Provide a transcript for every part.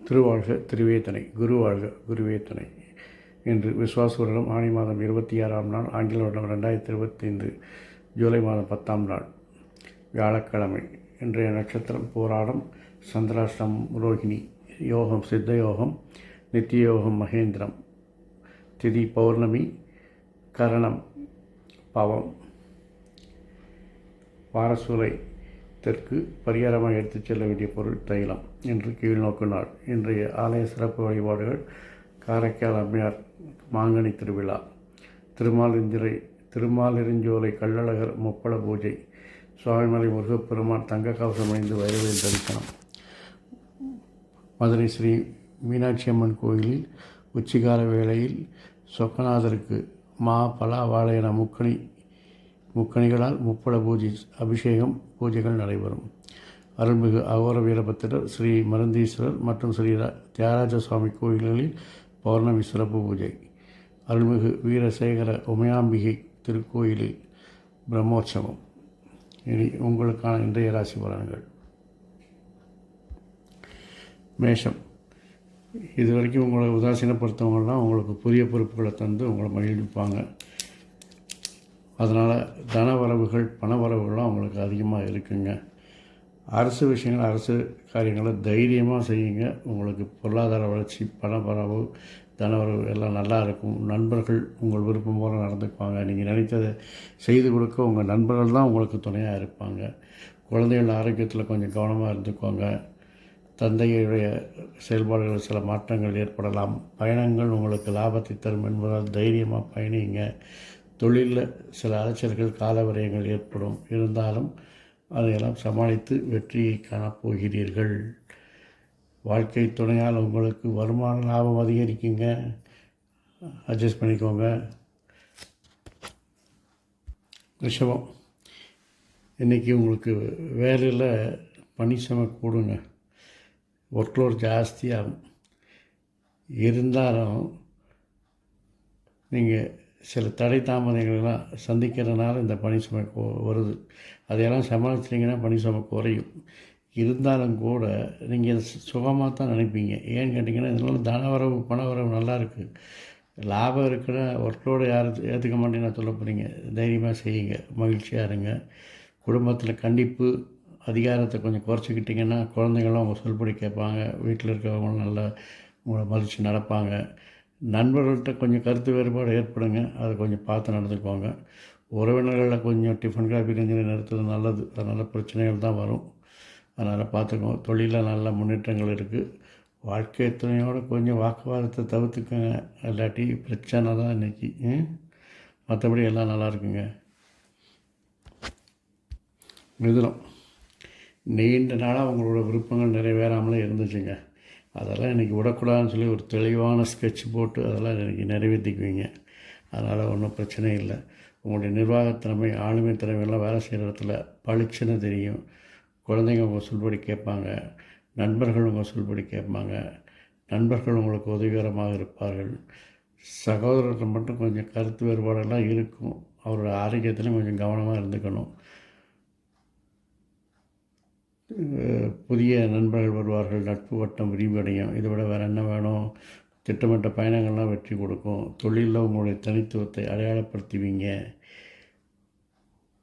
திருவாழ்க திருவேத்தனை குருவாழ்க குருவேத்தனை என்று விஸ்வாச வருடம் ஆணி மாதம் இருபத்தி ஆறாம் நாள் ஆங்கில வருடம் ரெண்டாயிரத்தி இருபத்தைந்து ஜூலை மாதம் பத்தாம் நாள் வியாழக்கிழமை இன்றைய நட்சத்திரம் போராடம் சந்திராஷ்டம் ரோஹிணி யோகம் சித்த யோகம் நித்திய யோகம் மகேந்திரம். திதி பௌர்ணமி கரணம் பவம். வாரசூலை தெற்கு பரிகாரமாக எடுத்துச் செல்ல வேண்டிய பொருள் தைலம் என்று கீழ்நோக்கு நாள் இன்றைய ஆலய சிறப்பு வழிபாடுகள் காரைக்கால் அம்மையார் மாங்கனி திருவிழா திருமாலிந்திரை திருமாலிருஞ்சோலை கள்ளழகர் முப்பள பூஜை சுவாமிமலை முருகப்பெருமான் தங்க கவசம் அணிந்து வைரவேல் தரிசனம். மதுரை ஸ்ரீ மீனாட்சி அம்மன் கோயிலில் உச்சிகால வேளையில் சொக்கநாதருக்கு மா பலா வாழையன முக்கணி முக்கணிகளால் முப்பட பூஜை அபிஷேகம் பூஜைகள் நடைபெறும். அருள்மிகு அகோர வீரபத்திரர் ஸ்ரீ மருந்தீஸ்வரர் மற்றும் ஸ்ரீ தியாகராஜ சுவாமி கோயில்களில் பௌர்ணமி சிறப்பு பூஜை. அருள்மிகு வீரசேகர உமையாம்பிகை திருக்கோயிலில் பிரம்மோற்சவம். இனி உங்களுக்கான இன்றைய ராசி பலன்கள். மேஷம். இது வரைக்கும் உங்களை உதாசீனப்படுத்தவங்கலாம் உங்களுக்கு புதிய பொறுப்புகளை தந்து உங்களை மகிழ்விப்பாங்க. அதனால் தன வரவுகள் பண வரவுகள்லாம் உங்களுக்கு அதிகமாக இருக்குங்க. அரசு விஷயங்கள் அரசு காரியங்களை தைரியமாக செய்யுங்க. உங்களுக்கு பொருளாதார வளர்ச்சி பண வரவு தனவரவு எல்லாம் நல்லா இருக்கும். நண்பர்கள் உங்கள் விருப்பம் போல நடந்துக்குவாங்க. நீங்கள் நினைத்ததை செய்து கொடுக்க உங்கள் நண்பர்கள் தான் உங்களுக்கு துணையாக இருப்பாங்க. குழந்தைகள் ஆரோக்கியத்தில் கொஞ்சம் கவனமாக இருந்துக்கோங்க. தந்தையுடைய செயல்பாடுகளில் சில மாற்றங்கள் ஏற்படலாம். பயணங்கள் உங்களுக்கு லாபத்தை தரும் என்பதால் தைரியமாக பயணிங்க. தொழிலில் சில அலைச்சல்கள் காலவரையங்கள் ஏற்படும். இருந்தாலும் அதையெல்லாம் சமாளித்து வெற்றியை காணப்போகிறீர்கள் வாழ்க்கை துணையால் உங்களுக்கு வருமான லாபம் அதிகரிக்குங்க. அட்ஜஸ்ட் பண்ணிக்கோங்க. ரிஷபம் இன்றைக்கி உங்களுக்கு வேலையில் பணி சுமை கூடுங்க. ஒர்க்லோட் ஜாஸ்தியாகும். இருந்தாலும் நீங்கள் சில தடை தாமதங்கள்லாம் சந்திக்கிறதுனால இந்த பணி சுமை வருது. அதையெல்லாம் சமாளிச்சிட்டிங்கன்னா பணி சுமை குறையும். இருந்தாலும் கூட நீங்கள் சுகமாக தான் நினைப்பீங்க. ஏன்னு கேட்டிங்கன்னா இதனால தனவரவு பணவரவு நல்லா இருக்குது லாபம் இருக்கிற ஒர்க்லோடு யாரும் ஏற்றுக்க மாட்டேன்னு சொல்ல போகிறீங்க தைரியமாக செய்யுங்க. மகிழ்ச்சியாக இருங்க. குடும்பத்தில் கண்டிப்பு அதிகாரத்தை கொஞ்சம் குறைச்சிக்கிட்டிங்கன்னா குழந்தைங்களும் அவங்க சொல்படி கேட்பாங்க. வீட்டில் இருக்கிறவங்களும் நல்லா உங்களை மதித்து நடப்பாங்க. நண்பர்கள்ட்ட கொஞ்சம் கருத்து வேறுபாடு ஏற்படுங்க. அதை கொஞ்சம் பார்த்து நடந்துக்கோங்க உறவினர்களில் கொஞ்சம் டிஃபன் காஃபி கஞ்சி நிறுத்துறது நல்லது. அதனால் பிரச்சனைகள் தான் வரும். அதனால் பார்த்துக்கோங்க. தொழிலில் நல்ல முன்னேற்றங்கள் இருக்குது வாழ்க்கை துணையோடு கொஞ்சம் வாக்குவாதத்தை தவிர்த்துக்கோங்க. இல்லாட்டி பிரச்சனை தான் இன்றைக்கி மற்றபடி எல்லாம் நல்லா இருக்குங்க. மிதுனம். நீண்ட நாளாக அவங்களோட விருப்பங்கள் நிறைவேறாமலே இருந்துச்சுங்க. அதெல்லாம் இன்றைக்கி விடக்கூடாதுன்னு சொல்லி ஒரு தெளிவான ஸ்கெட்ச் போட்டு அதெல்லாம் இன்றைக்கி நிறைவேற்றிக்குவீங்க அதனால் ஒன்றும் பிரச்சனை இல்லை. உங்களுடைய நிர்வாகத்திறமை ஆளுமை திறமையெல்லாம் வேலை செய்கிற இடத்துல பளிச்சுன்னு தெரியும். குழந்தைங்க உங்கள் சொல்படி கேட்பாங்க. நண்பர்கள் உங்கள் சொல்படி கேட்பாங்க. நண்பர்கள் உங்களுக்கு உதவிகரமாக இருப்பார்கள். சகோதரர்கள் மட்டும் கொஞ்சம் கருத்து வேறுபாடெல்லாம் இருக்கும். அவரோட ஆரோக்கியத்திலையும் கொஞ்சம் கவனமாக இருந்துக்கணும். புதிய நண்பர்கள் வருவார்கள் நட்பு வட்டம் விரிவடையும். இதை விட வேறு என்ன வேணும்? திட்டமிட்ட பயணங்கள்லாம் வெற்றி கொடுக்கும். தொழிலில் உங்களுடைய தனித்துவத்தை அடையாளப்படுத்துவீங்க.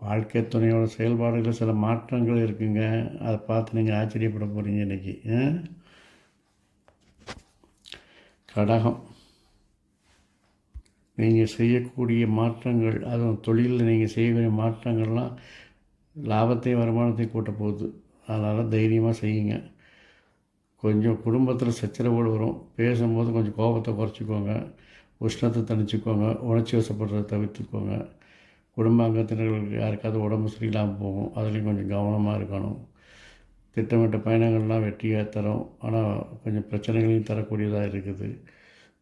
வாழ்க்கை துணையோட செயல்பாடுகளில் சில மாற்றங்கள் இருக்குங்க. அதை பார்த்து நீங்கள் ஆச்சரியப்பட போகிறீங்க இன்றைக்கி கடகம். நீங்கள் செய்யக்கூடிய மாற்றங்கள் அதுவும் தொழிலில் நீங்கள் செய்யக்கூடிய மாற்றங்கள்லாம் லாபத்தையும் வருமானத்தையும் கூட்ட போகுது. அதனால் தைரியமாக செய்யுங்க. கொஞ்சம் குடும்பத்தில் சச்சரவுகள் வரும். பேசும்போது கொஞ்சம் கோபத்தை குறைச்சிக்கோங்க. உஷ்ணத்தை தணிச்சுக்கோங்க. உணர்ச்சி வசப்படுறதை தவிர்த்துக்கோங்க. குடும்ப அங்கத்தினர்களுக்கு யாருக்காவது உடம்பு சரியில்லாமல் போகும். அதுலேயும் கொஞ்சம் கவனமாக இருக்கணும். திட்டமிட்ட பயணங்கள்லாம் வெற்றியாக தரும். ஆனால் கொஞ்சம் பிரச்சனைகளையும் தரக்கூடியதாக இருக்குது.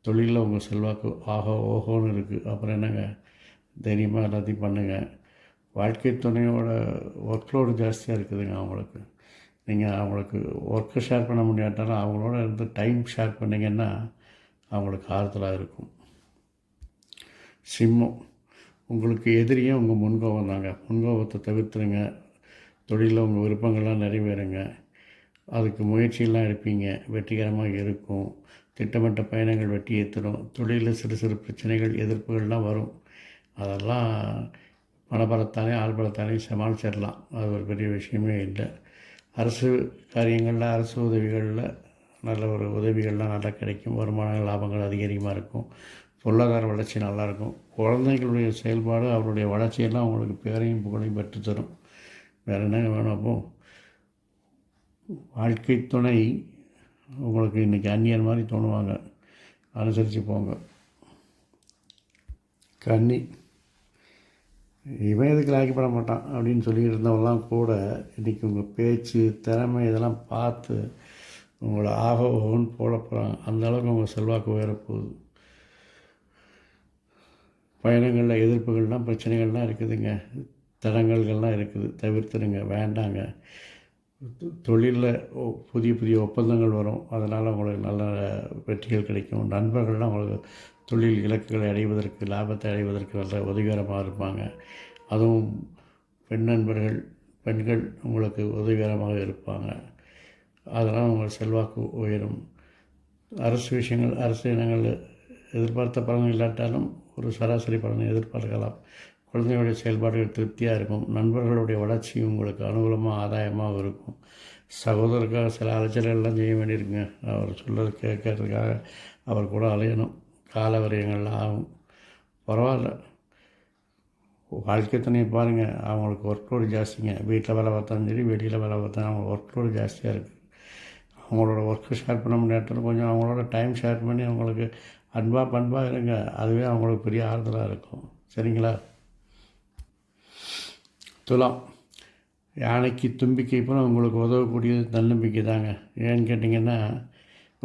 தொழிலில் உங்கள் செல்வாக்கு ஆகோ ஓஹோன்னு இருக்குது அப்புறம் என்னங்க? தைரியமாக எல்லாத்தையும் பண்ணுங்கள் வாழ்க்கை துணையோட ஒர்க்லோடு ஜாஸ்தியாக இருக்குதுங்க அவங்களுக்கு. நீங்கள் அவங்களுக்கு ஒர்க்கை ஷேர் பண்ண முடியாட்டாலும் அவங்களோட இருந்து டைம் ஷேர் பண்ணிங்கன்னா அவங்களுக்கு ஆறுதலாக இருக்கும். சிம்மம் உங்களுக்கு எதிரியே உங்கள் முன்கோபம் தாங்க. முன்கோபத்தை தவிர்த்துருங்க. தொழிலில் உங்கள் விருப்பங்கள்லாம் நிறைவேறுங்க. அதுக்கு முயற்சியெல்லாம் எடுப்பீங்க. வெற்றிகரமாக இருக்கும். திட்டமிட்ட பயணங்கள் வெட்டி தரும் தொழிலில் சிறு சிறு பிரச்சனைகள் எதிர்ப்புகள்லாம் வரும். அதெல்லாம் பணபலத்தானே ஆள்பலத்தானே சமாளிச்சிடலாம். அது ஒரு பெரிய விஷயமே இல்லை. அரசு காரியங்களில் அரசு உதவிகளில் நல்ல ஒரு உதவிகள்லாம் நல்லா கிடைக்கும். வருமானங்கள் லாபங்கள் அதிகரிகமாக இருக்கும். பொருளாதார வளர்ச்சி நல்லாயிருக்கும் குழந்தைகளுடைய செயல்பாடு அவருடைய வளர்ச்சியெல்லாம் உங்களுக்கு பேரையும் புகழையும் பெற்றுத்தரும். வேறு என்ன வேணும் அப்போ? வாழ்க்கை துணை உங்களுக்கு இன்றைக்கி அந்நியன் மாதிரி தோணுவாங்க. அனுசரித்து போங்க. கன்னி. இவன் எதுக்கு லாக்கிப்பட மாட்டான் அப்படின்னு சொல்லிட்டு இருந்தவங்களாம் கூட இன்றைக்கி உங்கள் பேச்சு திறமை இதெல்லாம் பார்த்து உங்களை ஆக போடப்போகிறாங்க போட போகிறாங்க அந்த உங்கள் செல்வாக்கு உயரப்போகுது பயணங்களில் எதிர்ப்புகள்லாம் பிரச்சனைகள்லாம் இருக்குதுங்க. தடங்கல்கள்லாம் இருக்குது. தவிர்த்துடுங்க. வேண்டாங்க. தொழிலில் புதிய புதிய ஒப்பந்தங்கள் வரும். அதனால் உங்களுக்கு நல்ல வெற்றிகள் கிடைக்கும். நண்பர்கள்லாம் உங்களுக்கு தொழில் இலக்குகளை அடைவதற்கு லாபத்தை அடைவதற்கு நல்ல உதவிகரமாக இருப்பாங்க. அதுவும் பெண் நண்பர்கள் பெண்கள் உங்களுக்கு உதவிகரமாக இருப்பாங்க. அதனால் உங்கள் செல்வாக்கு உயரும். அரசு விஷயங்கள் அரசு இனங்கள் எதிர்பார்த்த பலன் இல்லாட்டாலும் ஒரு சராசரி பலனை எதிர்பார்க்கலாம். குழந்தைகளுடைய செயல்பாடுகள் திருப்தியாக இருக்கும். நண்பர்களுடைய வளர்ச்சி உங்களுக்கு அனுகூலமாக ஆதாயமாக இருக்கும். சகோதரருக்காக சில அலைச்சல்கள்லாம் செய்ய வேண்டியிருக்குங்க. அவர் சொல்கிறது கேட்கறதுக்காக அவர் கூட அலையணும். கால ஆகும். பரவாயில்ல. வாழ்க்கை துணையை பாருங்கள் அவங்களுக்கு ஒர்க் லோடு ஜாஸ்திங்க. வீட்டில் வேலை பார்த்தாலும் சரி வெளியில் வேலை பார்த்தாலும் அவங்க ஒர்க் லோடு ஜாஸ்தியாக இருக்குது அவங்களோட ஒர்க்கு ஷேர் பண்ண முடியாட்டாலும் கொஞ்சம் அவங்களோட டைம் ஷேர் பண்ணி அவங்களுக்கு அன்பாக பண்பாக இருங்க. அதுவே அவங்களுக்கு பெரிய ஆறுதலாக இருக்கும். சரிங்களா? துலாம். யானைக்கு தும்பிக்கை போல உங்களுக்கு உதவக்கூடியது தன்னம்பிக்கை தாங்க ஏன்னு கேட்டிங்கன்னா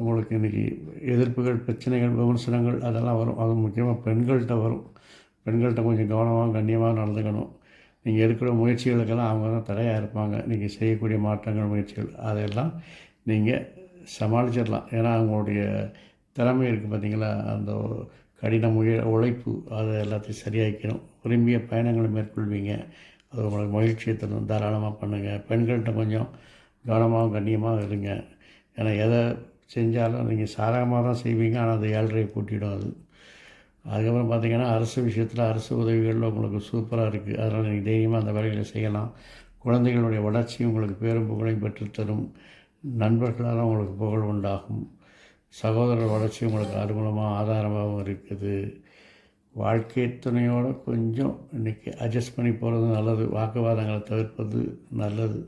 உங்களுக்கு இன்றைக்கி எதிர்ப்புகள் பிரச்சனைகள் விமர்சனங்கள் அதெல்லாம் வரும். அது முக்கியமாக பெண்கள்கிட்ட வரும். பெண்கள்கிட்ட கொஞ்சம் கவனமாக கண்ணியமாக நடந்துக்கணும். நீங்கள் எடுக்கிற முயற்சிகளுக்கெல்லாம் அவங்க தான் தடையாக இருப்பாங்க. நீங்கள் செய்யக்கூடிய மாற்றங்கள் முயற்சிகள் அதையெல்லாம் நீங்கள் சமாளிச்சிடலாம். ஏன்னா அவங்களுடைய திறமை இருக்குது பார்த்தீங்களா அந்த கடின முய உழைப்பு அதை எல்லாத்தையும் சரியாக்கணும் விரும்பிய பயணங்களை மேற்கொள்வீங்க. அது உங்களுக்கு மகிழ்ச்சியை தரும். தாராளமாக பண்ணுங்கள் பெண்கள்கிட்ட கொஞ்சம் கவனமாக கண்ணியமாக இருங்க. ஏன்னா எதை செஞ்சாலும் நீங்கள் சாதகமாக தான் செய்வீங்க ஆனால் அது ஏழ்றையை கூட்டிடும் அது அதுக்கப்புறம் பார்த்திங்கன்னா அரசு விஷயத்தில் அரசு உதவிகளில் உங்களுக்கு சூப்பராக இருக்குது அதனால் நீங்கள் தைரியமாக அந்த வேலைகளை செய்யலாம். குழந்தைகளுடைய வளர்ச்சி உங்களுக்கு பேரும் புகழையும் பெற்றுத்தரும். நண்பர்களால் உங்களுக்கு புகழ் உண்டாகும். சகோதரர் வளர்ச்சி உங்களுக்கு அனுகூலமாக ஆதாரமாகவும் இருக்குது. வாழ்க்கை துணையோடு கொஞ்சம் இன்றைக்கி அட்ஜஸ்ட் பண்ணி போகிறது நல்லது. வாக்குவாதங்களை தவிர்ப்பது நல்லது.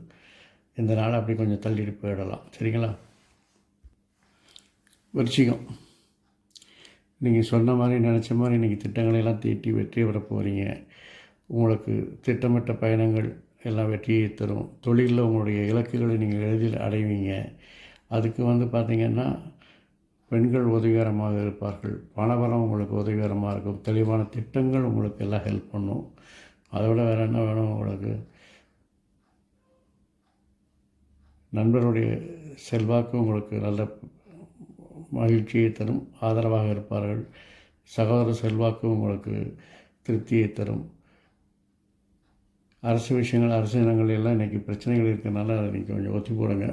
இந்த நாள் அப்படி கொஞ்சம் தள்ளிட்டு போயிடலாம். சரிங்களா? விருச்சிகம். நீங்கள் சொன்ன மாதிரி நினச்ச மாதிரி இன்றைக்கி திட்டங்களையெல்லாம் தீட்டி வெற்றி பெற போகிறீங்க உங்களுக்கு திட்டமிட்ட பயணங்கள் எல்லாம் வெற்றியை தரும். தொழிலில் உங்களுடைய இலக்குகளை நீங்கள் எளிதில் அடைவீங்க. அதுக்கு வந்து பார்த்திங்கன்னா பெண்கள் உதவிகரமாக இருப்பார்கள். பணபலம் உங்களுக்கு உதவிகரமாக இருக்கும். தெளிவான திட்டங்கள் உங்களுக்கு எல்லாம் ஹெல்ப் பண்ணும். அதை விட வேறு என்ன வேணும் உங்களுக்கு? நண்பருடைய செல்வாக்கு உங்களுக்கு நல்ல மகிழ்ச்சியை தரும் ஆதரவாக இருப்பார்கள். சகோதர செல்வாக்கு உங்களுக்கு திருப்தியை தரும். அரசு விஷயங்கள் அரசு இனங்கள் எல்லாம் இன்றைக்கி பிரச்சனைகள் இருக்கிறனால அதை நீங்கள் கொஞ்சம் ஒத்தி போடுங்க.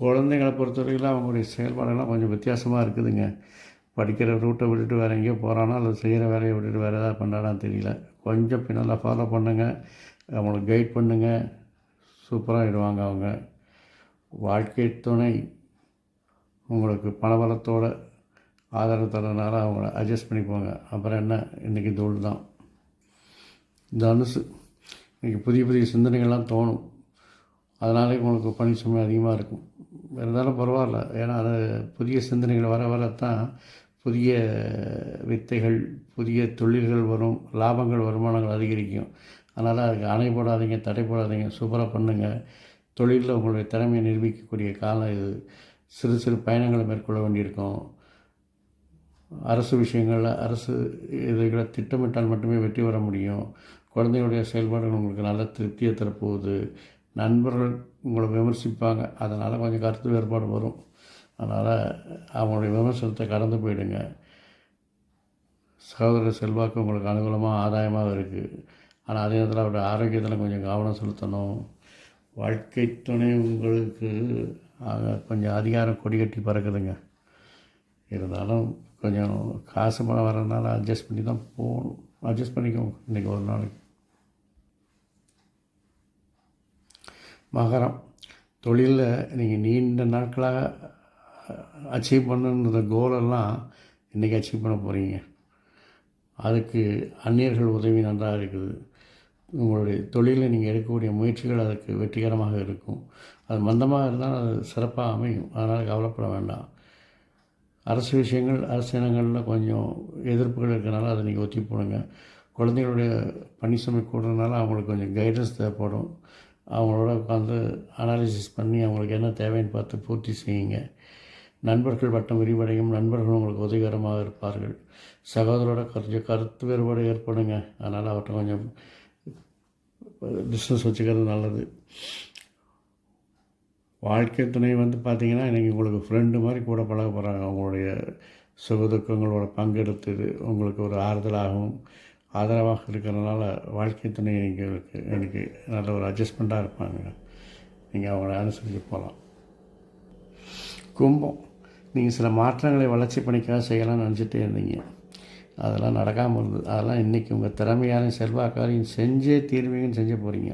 குழந்தைங்களை பொறுத்தவரையில் அவங்களுடைய செயல்பாடெல்லாம் கொஞ்சம் வித்தியாசமாக இருக்குதுங்க. படிக்கிற ரூட்டை விட்டுட்டு வேறு எங்கேயோ போகிறானா அல்லது செய்கிற வேலையை விட்டுட்டு வேறு ஏதாவது பண்ணுறானான்னு தெரியல. கொஞ்சம் பின்னால் ஃபாலோ பண்ணுங்கள் அவங்களுக்கு கைட் பண்ணுங்கள் சூப்பராக ஆகிடுவாங்க அவங்க. வாழ்க்கை துணை. உங்களுக்கு பணபலத்தோட ஆதரவு தரனால அவங்கள அட்ஜஸ்ட் பண்ணிப்போங்க அப்புறம் என்ன? இன்றைக்கி தோல் தான். தனுசு இன்றைக்கி புதிய புதிய சிந்தனைகள்லாம் தோணும். அதனாலே உங்களுக்கு பணி சுமை அதிகமாக இருக்கும். இருந்தாலும் பரவாயில்ல. ஏன்னா அது புதிய சிந்தனைகள் வர வரத்தான் புதிய வித்தைகள் புதிய தொழில்கள் வரும். லாபங்கள் வருமானங்கள் அதிகரிக்கும். அதனால் அதுக்கு அணை போடாதீங்க தடை போடாதீங்க. சூப்பராக பண்ணுங்கள் தொழிலில் உங்களுடைய திறமையை நிரூபிக்கக்கூடிய காலம் இது. சிறு சிறு பயணங்களை மேற்கொள்ள வேண்டியிருக்கும். அரசு விஷயங்களில் அரசு இதுகளை திட்டமிட்டால் மட்டுமே வெற்றி பெற முடியும். குழந்தைகளுடைய செயல்பாடுகள் உங்களுக்கு நல்ல திருப்தியை தரப்போகுது. நண்பர்கள் உங்களை விமர்சிப்பாங்க. அதனால் கொஞ்சம் கருத்து வேறுபாடு வரும். அதனால் அவங்களுடைய விமர்சனத்தை கடந்து போயிடுங்க. சகோதர செல்வாக்கு உங்களுக்கு அனுகூலமாக ஆதாயமாக இருக்குது ஆனால் அதே நேரத்தில் அவருடைய ஆரோக்கியத்தில் கொஞ்சம் கவனம் செலுத்தணும். வாழ்க்கை துணை உங்களுக்கு கொஞ்சம் அதிகாரம் கொடி கட்டி பறக்குதுங்க. இருந்தாலும் கொஞ்சம் காசு பணம் வரதுனால அட்ஜஸ்ட் பண்ணி தான் போகணும். அட்ஜஸ்ட் பண்ணிக்கோங்க இன்றைக்கி ஒரு நாளைக்கு. மகரம். தொழிலில் நீங்கள் நீண்ட நாட்களாக அச்சீவ் பண்ணுன்ற கோலெல்லாம் இன்றைக்கி அச்சீவ் பண்ண போகிறீங்க அதுக்கு அந்நியர்கள் உதவி நன்றாக இருக்குது. உங்களுடைய தொழிலில் நீங்கள் எடுக்கக்கூடிய முயற்சிகள் அதுக்கு வெற்றிகரமாக இருக்கும். அது மந்தமாக இருந்தால் அது சிறப்பாக அமையும். அதனால் கவலைப்பட வேண்டாம். அரசு விஷயங்கள் அரசு இனங்களில் கொஞ்சம் எதிர்ப்புகள் இருக்கிறனால அதை நீங்கள் ஒத்தி போடுங்க. குழந்தைகளுடைய பணி சுமை கூடுறதுனால அவங்களுக்கு கொஞ்சம் கைடன்ஸ் தேவைப்படும். அவங்களோட உட்காந்து அனாலிசிஸ் பண்ணி அவங்களுக்கு என்ன தேவைன்னு பார்த்து பூர்த்தி செய்யுங்க. நண்பர்கள் வட்டம் விரிவடையும். நண்பர்கள் உங்களுக்கு உதவிகரமாக இருப்பார்கள். சகோதரோட கொஞ்சம் கருத்து வேறுபாடு ஏற்படுங்க. அதனால் அவர்கிட்ட கொஞ்சம் பிஸ்னஸ் வச்சுக்கிறது நல்லது. வாழ்க்கை துணை வந்து பார்த்திங்கன்னா இன்றைக்கி உங்களுக்கு ஃப்ரெண்டு மாதிரி கூட பழக போகிறாங்க அவங்களுடைய சுகதுக்கங்களோட பங்கெடுத்து உங்களுக்கு ஒரு ஆறுதலாகவும் ஆதரவாக இருக்கிறதுனால வாழ்க்கை துணை எங்களுக்கு எனக்கு நல்ல ஒரு அட்ஜஸ்ட்மெண்ட்டாக இருப்பாங்க. நீங்கள் அவங்கள அனுசரித்து போகலாம் கும்பம். நீங்கள் சில மாற்றங்களை வளர்ச்சி பணிக்காக செய்யலாம்னு நினச்சிட்டே இருந்தீங்க. அதெல்லாம் நடக்காமல் இருந்தது. அதெல்லாம் இன்றைக்கி உங்கள் திறமையாலையும் செல்வாக்காரையும் செஞ்சே தீர்வீங்கன்னு செஞ்ச போகிறீங்க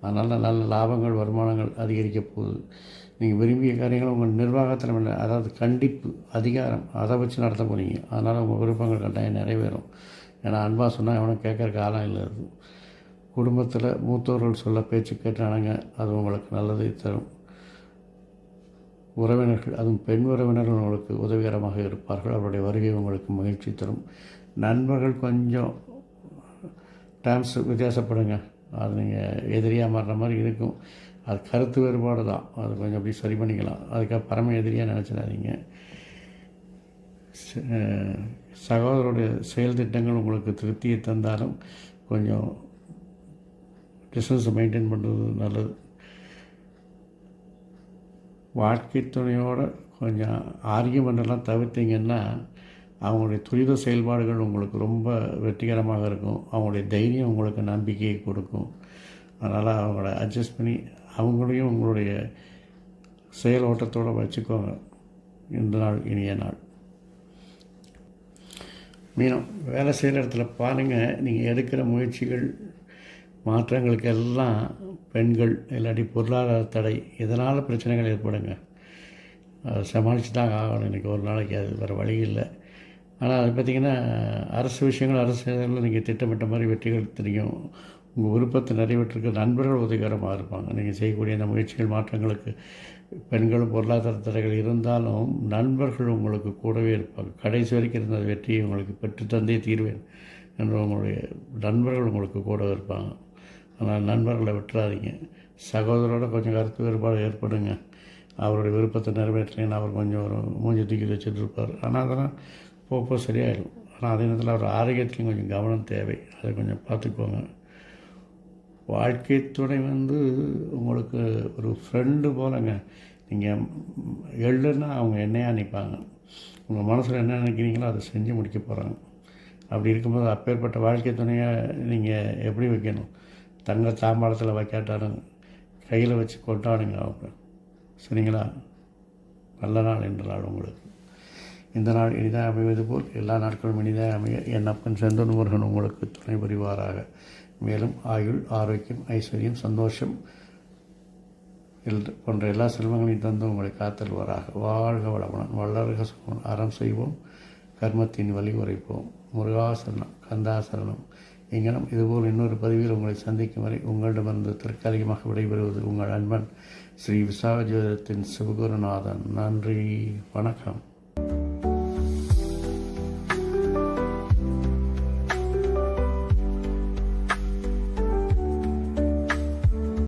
அதனால் நல்ல லாபங்கள் வருமானங்கள் அதிகரிக்க போகுது. நீங்கள் விரும்பிய காரியங்கள் உங்கள் நிர்வாகத்தில் அதாவது கண்டிப்பு அதிகாரம் அதை வச்சு நடத்த போகிறீங்க அதனால் உங்கள் விருப்பங்கள் கட்டாயம் நிறைவேறும். ஏன்னா அன்பாக சொன்னால் எவனும் கேட்குற காலம் இல்லை அது. குடும்பத்தில் மூத்தோர்கள் சொல்ல பேச்சு கேட்டானுங்க அது உங்களுக்கு நல்லதை தரும். உறவினர்கள் அதுவும் பெண் உறவினர்கள் உங்களுக்கு உதவிகரமாக இருப்பார்கள். அவருடைய வருகை உங்களுக்கு மகிழ்ச்சி தரும். நண்பர்கள் கொஞ்சம் டைம்ஸ் வித்தியாசப்படுங்க. அது நீங்கள் எதிரியாக மாறுற மாதிரி இருக்கும். அது கருத்து வேறுபாடு தான். அது கொஞ்சம் அப்படி சரி பண்ணிக்கலாம். அதுக்காக பரம எதிரியாக நினச்சிடாதீங்க. ச- சகோதரருடைய செயல் திட்டங்கள் உங்களுக்கு திருப்தியை தந்தாலும் கொஞ்சம் டிஸ்டன்ஸை மெயின்டைன் பண்ணுறது நல்லது. வாழ்க்கை துணையோடு கொஞ்சம் ஆர்கியூமெண்டெல்லாம் தவிர்த்தீங்கன்னா அவங்களுடைய துரித செயல்பாடுகள் உங்களுக்கு ரொம்ப வெற்றிகரமாக இருக்கும். அவங்களுடைய தைரியம் உங்களுக்கு நம்பிக்கையை கொடுக்கும். அதனால் அவங்கள அட்ஜஸ்ட் பண்ணி அவங்களையும் உங்களுடைய செயல் ஓட்டத்தோடு வச்சுக்கோங்க. இந்த நாள் இனிய நாள். மீனம் வேலை செய்கிற இடத்துல பாருங்கள் நீங்கள் எடுக்கிற முயற்சிகள் மாற்றங்களுக்கு எல்லாம் பெண்கள் இல்லாட்டி பொருளாதார தடை இதனால் பிரச்சனைகள் ஏற்படுங்க. அதை சமாளித்து தான் ஆகணும் இன்றைக்கி ஒரு நாளைக்கு அது வேறு வழி இல்லை. ஆனால் அது பார்த்திங்கன்னா அரசு விஷயங்கள் அரசு நீங்கள் திட்டமிட்ட மாதிரி வெற்றிகள் தெரியும் உங்கள் விருப்பத்தை நிறைவேற்றிருக்க நண்பர்கள் உதவிகரமாக இருப்பாங்க. நீங்கள் செய்யக்கூடிய அந்த முயற்சிகள் மாற்றங்களுக்கு பெண்களும் பொருளாதார தடைகள் இருந்தாலும் நண்பர்கள் உங்களுக்கு கூடவே இருப்பாங்க. கடைசி வரைக்கும் இருந்த வெற்றியை உங்களுக்கு பெற்று தந்தே தீர்வேன். என்று உங்களுடைய நண்பர்கள் உங்களுக்கு கூட இருப்பாங்க. ஆனால் நண்பர்களை விட்டுறாதீங்க. சகோதரோட கொஞ்சம் கருத்து வேறுபாடு ஏற்படுங்க. அவருடைய விருப்பத்தை நிறைவேற்றலைன்னு அவர் கொஞ்சம் ஒரு மூஞ்சி தூக்கி வச்சுட்டு இருப்பார் ஆனால் அதெல்லாம் போக போக சரியாயிடும். ஆனால் அதே நேரத்தில் அவர் ஆரோக்கியத்துலையும் கொஞ்சம் கவனம் தேவை. அதை கொஞ்சம் பார்த்துக்கோங்க. வாழ்க்கை துணை வந்து உங்களுக்கு ஒரு ஃப்ரெண்டு போலங்க. நீங்கள் எழுதுனா அவங்க என்னையாக நிற்பாங்க உங்கள் மனசில் என்ன நினைக்கிறீங்களோ அதை செஞ்சு முடிக்க போகிறாங்க அப்படி இருக்கும்போது அப்பேற்பட்ட வாழ்க்கை துணையை நீங்கள் எப்படி வைக்கணும்? தங்க தாம்பாளத்தில் வைக்காட்டாலும் கையில் வச்சு கொண்டாடுங்க அவங்க. சரிங்களா? நல்ல நாள் என்ற நாள் உங்களுக்கு. இந்த நாள் இனிதாக அமைவது போல் எல்லா நாட்களும் இனிதாக அமைய என் அப்பன் செந்தன் முருகன் உங்களுக்கு துணை புரிவாராக. மேலும் ஆயுள் ஆரோக்கியம் ஐஸ்வர்யம் சந்தோஷம் போன்ற எல்லா செல்வங்களையும் தந்து உங்களை காத்தல்வாராக வாழ்க வளமுடன் வளர்க சுகன் அறம் செய்வோம் கர்மத்தின் வழி உரைப்போம். முருகாசரணம் கந்தாசரணம் எங்கனம் இதுபோல் இன்னொரு பதிவில் உங்களை சந்திக்கும் வரை உங்களிடமிருந்து தற்காலிகமாக விடைபெறுவது உங்கள் அன்பன் ஸ்ரீ விசாகஜோதத்தின் சிவகுருநாதன். நன்றி. வணக்கம்.